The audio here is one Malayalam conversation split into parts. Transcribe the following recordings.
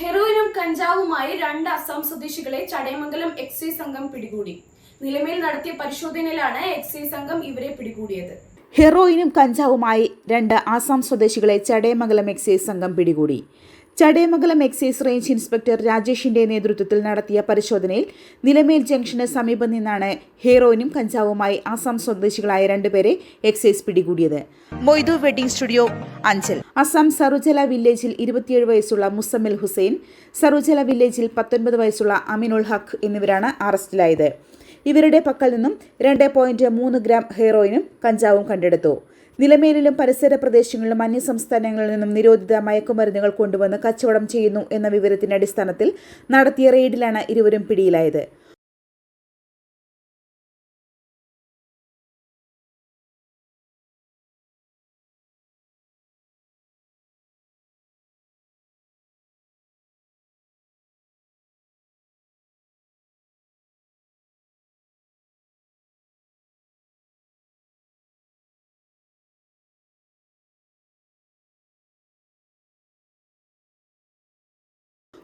ഹെറോയിനും കഞ്ചാവുമായി രണ്ട് അസം സ്വദേശികളെ ചടയമംഗലം എക്സൈസ് സംഘം പിടികൂടി. നിലമേൽ നടത്തിയ പരിശോധനയിലാണ് എക്സൈസ് സംഘം ഇവരെ പിടികൂടിയത്. ഹെറോയിനും കഞ്ചാവുമായി രണ്ട് ആസാം സ്വദേശികളെ ചടയമംഗലം എക്സൈസ് സംഘം പിടികൂടി. ചടയമംഗലം എക്സൈസ് റേഞ്ച് ഇൻസ്പെക്ടർ രാജേഷിന്റെ നേതൃത്വത്തിൽ നടത്തിയ പരിശോധനയിൽ നിലമേൽ ജംഗ്ഷന് സമീപം നിന്നാണ് ഹീറോയിനും കഞ്ചാവുമായി ആസാം സ്വദേശികളായ രണ്ടുപേരെ എക്സൈസ് പിടികൂടിയത്. Moidu wedding studio Anchal. Assam സറുജല വില്ലേജിൽ ഇരുപത്തിയേഴ് വയസ്സുള്ള മുസമ്മിൽ ഹുസൈൻ സറുജല വില്ലേജിൽ പത്തൊൻപത് വയസ്സുള്ള അമിനുൾ ഹഖ് എന്നിവരാണ് അറസ്റ്റിലായത്. ഇവരുടെ പക്കൽ നിന്നും രണ്ട് പോയിന്റ് മൂന്ന് ഗ്രാം ഹെറോയിനും കഞ്ചാവും കണ്ടെടുത്തു. നിലമേലിലും പരിസര പ്രദേശങ്ങളിലും അന്യസംസ്ഥാനങ്ങളിൽ നിന്നും നിരോധിത മയക്കുമരുന്നുകൾ കൊണ്ടുവന്ന് കച്ചവടം ചെയ്യുന്നു എന്ന വിവരത്തിന്റെ അടിസ്ഥാനത്തിൽ നടത്തിയ റെയ്ഡിലാണ് ഇരുവരും പിടിയിലായത്.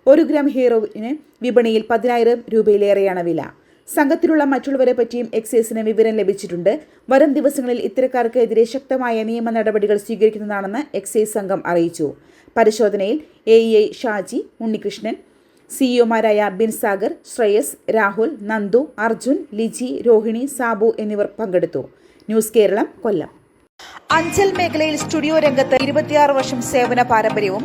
ഒരു ഗ്രാം ഹീറോയിന് വിപണിയിൽ പതിനായിരം രൂപയിലേറെയാണ് വില. സംഘത്തിലുള്ള മറ്റുള്ളവരെ പറ്റിയും എക്സൈസിന് വിവരം ലഭിച്ചിട്ടുണ്ട്. വരും ദിവസങ്ങളിൽ ഇത്തരക്കാർക്കെതിരെ ശക്തമായ നിയമ നടപടികൾ സ്വീകരിക്കുന്നതാണെന്ന് എക്സൈസ് സംഘം അറിയിച്ചു. പരിശോധനയിൽ എ ഐ ഷാജി ഉണ്ണികൃഷ്ണൻ സിഇഒമാരായ ബിൻസാഗർ ശ്രേയസ് രാഹുൽ നന്ദു അർജുൻ ലിജി രോഹിണി സാബു എന്നിവർ പങ്കെടുത്തു. ന്യൂസ് കേരളം കൊല്ലം. അഞ്ചൽ മേഖലയിൽ സ്റ്റുഡിയോ രംഗത്ത് ഇരുപത്തിയാറ് വർഷം സേവന പാരമ്പര്യവും